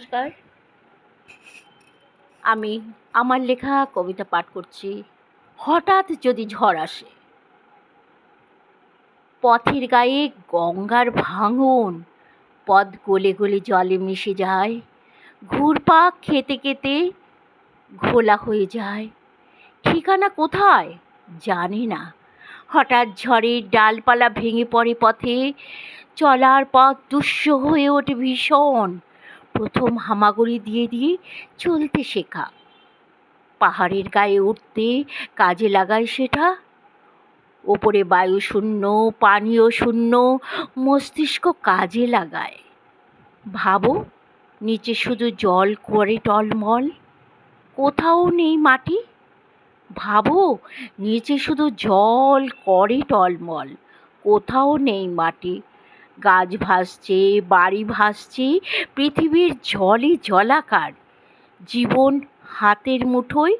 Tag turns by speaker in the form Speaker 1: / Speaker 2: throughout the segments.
Speaker 1: নমস্কার। আমি আমার লেখা, কবিতা পাঠ করছি। হঠাৎ যদি ঝড় আসে, পথের গায়ে গঙ্গার ভাঙন, পথ গলে গলে জলে মিশে যায়, ঘুরপাক খেতে খেতে ঘোলা হয়ে যায়। ঠিকানা কোথায়? জানি না। হঠাৎ ঝড়ের ডালপালা ভেঙে পড়ে পথে, চলার পথ দুঃসহ হয়ে ওঠে ভীষণ। প্রথম হামাগুড়ি দিয়ে দিয়ে চলতে শেখা। পাহাড়ের গায়ে উঠতে কাজে লাগায় সেটা। ওপরে বায়ু শূন্য পানীয় শূন্য, মস্তিষ্ক কাজে লাগায়। ভাবো, নিচে শুধু জল করে টলমল, কোথাও নেই মাটি। ভাবো, নিচে শুধু জল করে টলমল, কোথাও নেই মাটি। গাছ ভাসছে, বাড়ি ভাসছে, পৃথিবীর জলই জলাকার। জীবন হাতের মুঠোয়,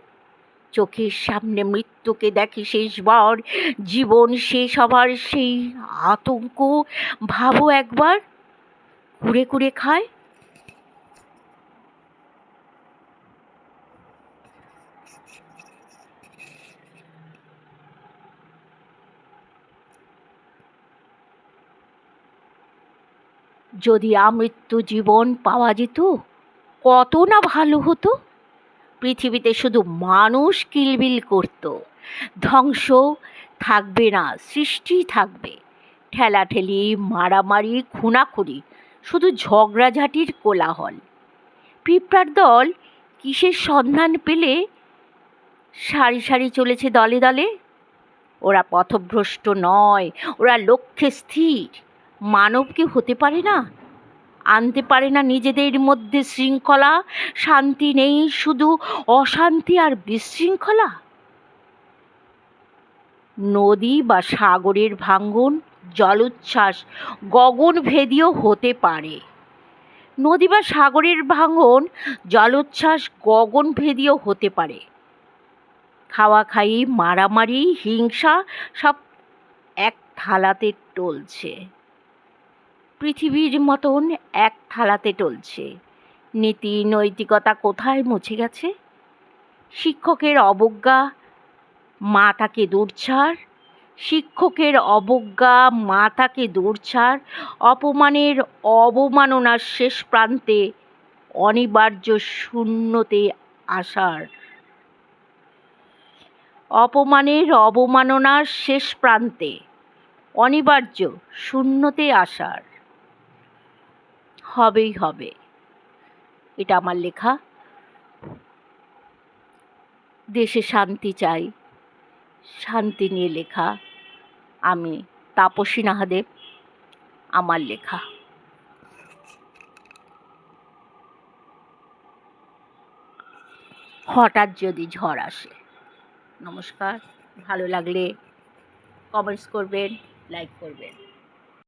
Speaker 1: চোখের সামনে মৃত্যুকে দেখে শেষবার। জীবন শেষ হবার সেই আতঙ্ক, ভাবো একবার, কুড়ে কুড়ে খায়। যদি আমৃত্যু জীবন পাওয়া যেত, কত না ভালো হতো? পৃথিবীতে শুধু মানুষ কিলবিল করত। ধ্বংস থাকবে না, সৃষ্টি থাকবে। ঠেলাঠেলি, মারামারি, খুনাখুনি, শুধু ঝগড়াঝাটির কোলাহল। পিঁপড়ার দল কিসের সন্ধান পেলে? সারি সারি চলেছে দলে দলে। ওরা পথভ্রষ্ট নয়, ওরা লক্ষ্যে স্থির। মানব কি হতে পারে না? আনতে পারে না নিজেদের মধ্যে শৃঙ্খলা, শান্তি নেই শুধু অশান্তি আর বিশৃঙ্খলা? নদী বা সাগরের ভাঙ্গন, জলোচ্ছ্বাস, গগন ভেদিও হতে পারে। নদী বা সাগরের ভাঙন জলোচ্ছ্বাস, গগন ভেদিও হতে পারে। খাওয়া খাই, মারামারি, হিংসা সব এক থালাতে টলছে। পৃথিবীর মতন এক থালাতে টলছে। নীতি নৈতিকতা কোথায় মুছে গেছে? শিক্ষকের অবজ্ঞা মা তাকে দূরছাড়। শিক্ষকের অবজ্ঞা মা তাকে দূরছাড়। অপমানের অবমাননার শেষ প্রান্তে অনিবার্য শূন্যতে আসার। অপমানের অবমাননার শেষ প্রান্তে অনিবার্য শূন্যতে আসার। হবেই হবে। এটা আমার লেখা। দেশে শান্তি চাই। শান্তি নিয়ে লেখা। আমি তাপসী নাহাদেব, আমার লেখা। হঠাৎ যদি ঝড় আসে, নমস্কার। ভালো লাগলে কমেন্টস করবেন লাইক করবেন।